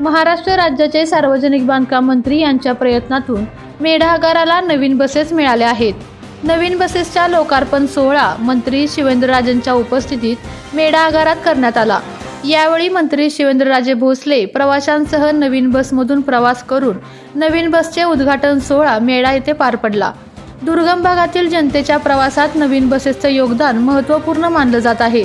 महाराष्ट्र राज्याचे सार्वजनिक बांधकाम मंत्री यांच्या प्रयत्नातून मेढागाराला नवीन बसेस मिळाल्या आहेत. नवीन बसेसच्या लोकार्पण सोहळा मंत्री शिवेंद्रराजेंच्या उपस्थितीत मेढागारात करण्यात आला. यावेळी मंत्री शिवेंद्रराजे भोसले प्रवाशांसह नवीन बसमधून प्रवास करून नवीन बसचे उद्घाटन सोहळा मेढा येथे पार पडला. दुर्गम भागातील जनतेच्या प्रवासात नवीन बसेसचं योगदान महत्त्वपूर्ण मानलं जात आहे.